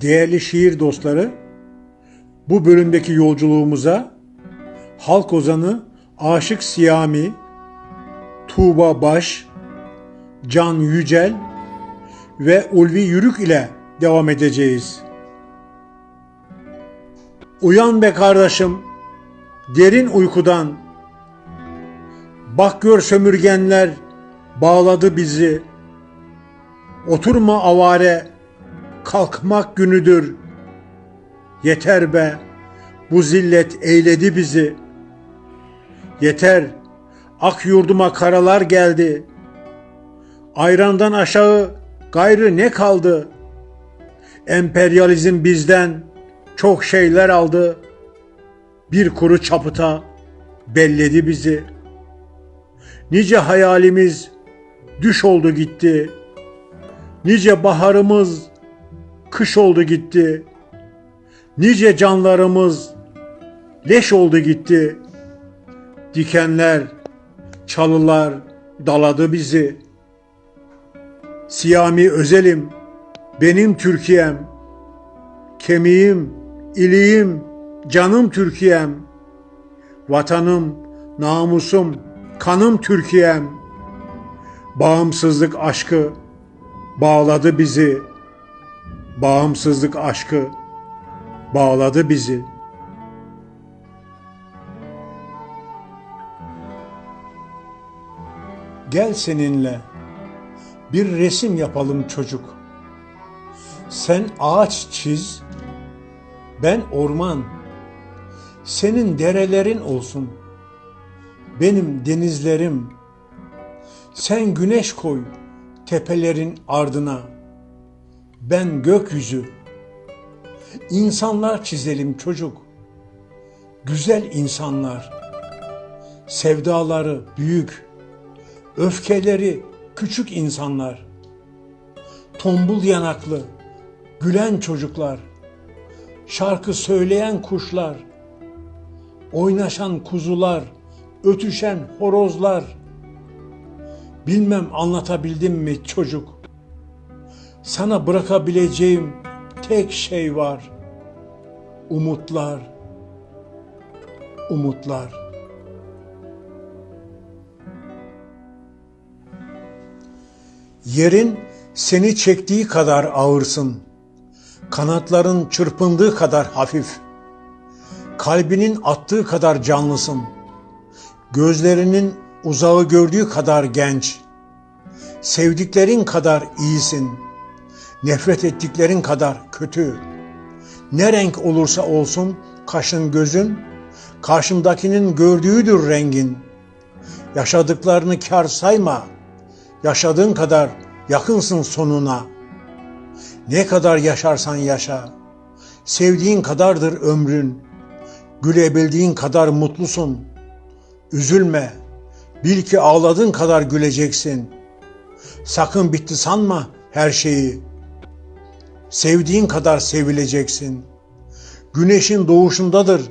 Değerli şiir dostları, bu bölümdeki yolculuğumuza halk ozanı Aşık Siyami, Tuğba Baş, Can Yücel ve Ulvi Yürük ile devam edeceğiz. Uyan be kardeşim, derin uykudan. Bak gör sömürgenler bağladı bizi. Oturma avare, kalkmak günüdür. Yeter be, bu zillet eyledi bizi. Yeter, ak yurduma karalar geldi. Ayrandan aşağı gayrı ne kaldı? Emperyalizm bizden çok şeyler aldı. Bir kuru çapıta belledi bizi. Nice hayalimiz düş oldu gitti. Nice baharımız kış oldu gitti. Nice canlarımız leş oldu gitti. Dikenler, çalılar daladı bizi. Siyami özelim, benim Türkiye'm. Kemiğim, iliğim, canım Türkiye'm. Vatanım, namusum, kanım Türkiye'm. Bağımsızlık aşkı bağladı bizi. Bağımsızlık aşkı bağladı bizi. Gel seninle bir resim yapalım çocuk. Sen ağaç çiz, ben orman. Senin derelerin olsun, benim denizlerim. Sen güneş koy tepelerin ardına, ben gökyüzü. İnsanlar çizelim çocuk, güzel insanlar. Sevdaları büyük, öfkeleri küçük insanlar. Tombul yanaklı, gülen çocuklar. Şarkı söyleyen kuşlar. Oynaşan kuzular, ötüşen horozlar. Bilmem anlatabildim mi çocuk? Sana bırakabileceğim tek şey var. Umutlar. Umutlar. Yerin seni çektiği kadar ağırsın. Kanatların çırpındığı kadar hafif. Kalbinin attığı kadar canlısın. Gözlerinin uzağı gördüğü kadar genç. Sevdiklerin kadar iyisin. Nefret ettiklerin kadar kötü. Ne renk olursa olsun kaşın gözün, karşındakinin gördüğüdür rengin. Yaşadıklarını kar sayma. Yaşadığın kadar yakınsın sonuna. Ne kadar yaşarsan yaşa. Sevdiğin kadardır ömrün. Gülebildiğin kadar mutlusun. Üzülme. Bil ki ağladığın kadar güleceksin. Sakın bitti sanma her şeyi. Sevdiğin kadar sevileceksin. Güneşin doğuşundadır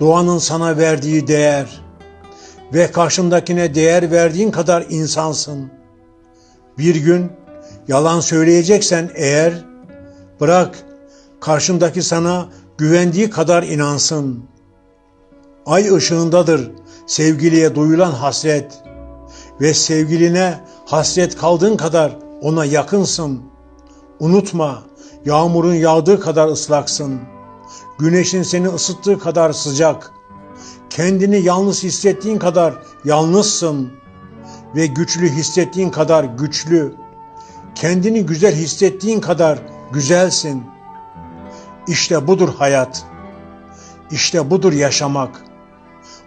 doğanın sana verdiği değer. Ve karşındakine değer verdiğin kadar insansın. Bir gün yalan söyleyeceksen eğer bırak karşındaki sana güvendiği kadar inansın. Ay ışığındadır sevgiliye duyulan hasret ve sevgiline hasret kaldığın kadar ona yakınsın. Unutma, yağmurun yağdığı kadar ıslaksın. Güneşin seni ısıttığı kadar sıcak. Kendini yalnız hissettiğin kadar yalnızsın ve güçlü hissettiğin kadar güçlü. Kendini güzel hissettiğin kadar güzelsin. İşte budur hayat. İşte budur yaşamak.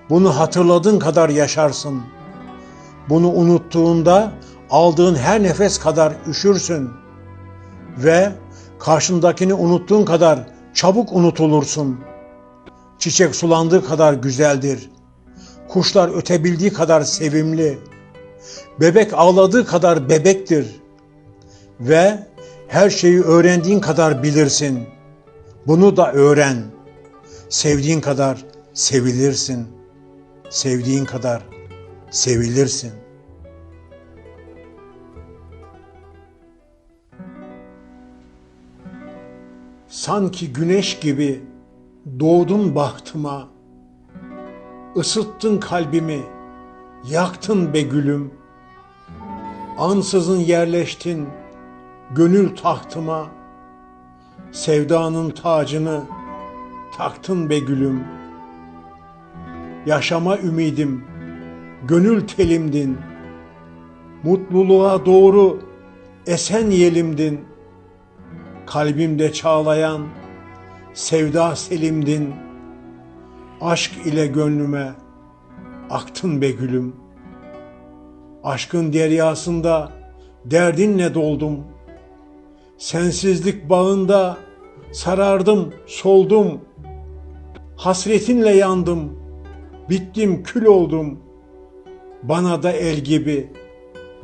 Bunu hatırladığın kadar yaşarsın. Bunu unuttuğunda aldığın her nefes kadar üşürsün ve karşındakini unuttuğun kadar çabuk unutulursun. Çiçek sulandığı kadar güzeldir. Kuşlar ötebildiği kadar sevimli. Bebek ağladığı kadar bebektir. Ve her şeyi öğrendiğin kadar bilirsin. Bunu da öğren. Sevdiğin kadar sevilirsin. Sevdiğin kadar sevilirsin. Sanki güneş gibi doğdun bahtıma. Isıttın kalbimi, yaktın be gülüm. Ansızın yerleştin gönül tahtıma. Sevdanın tacını taktın be gülüm. Yaşama ümidim, gönül telimdin. Mutluluğa doğru esen yelimdin. Kalbimde çağlayan sevda selimdin. Aşk ile gönlüme aktın be gülüm. Aşkın deryasında derdinle doldum. Sensizlik bağında sarardım, soldum. Hasretinle yandım, bittim, kül oldum. Bana da el gibi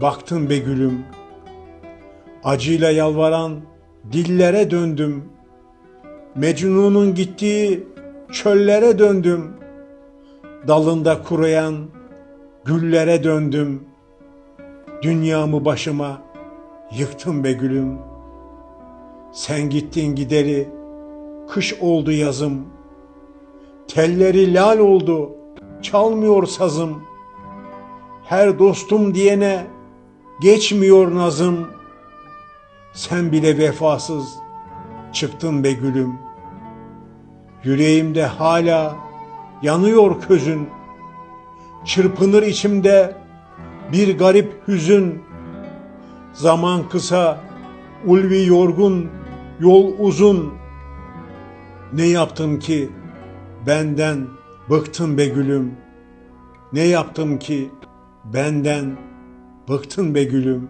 baktın be gülüm. Acıyla yalvaran dillere döndüm. Mecnun'un gittiği çöllere döndüm. Dalında kuruyan güllere döndüm. Dünyamı başıma yıktım be gülüm. Sen gittin gideri, kış oldu yazım. Telleri lal oldu, çalmıyor sazım. Her dostum diyene geçmiyor nazım. Sen bile vefasız çıktın be gülüm. Yüreğimde hala yanıyor közün. Çırpınır içimde bir garip hüzün. Zaman kısa, ulvi yorgun, yol uzun. Ne yaptım ki benden bıktın be gülüm. Ne yaptım ki benden bıktın be gülüm.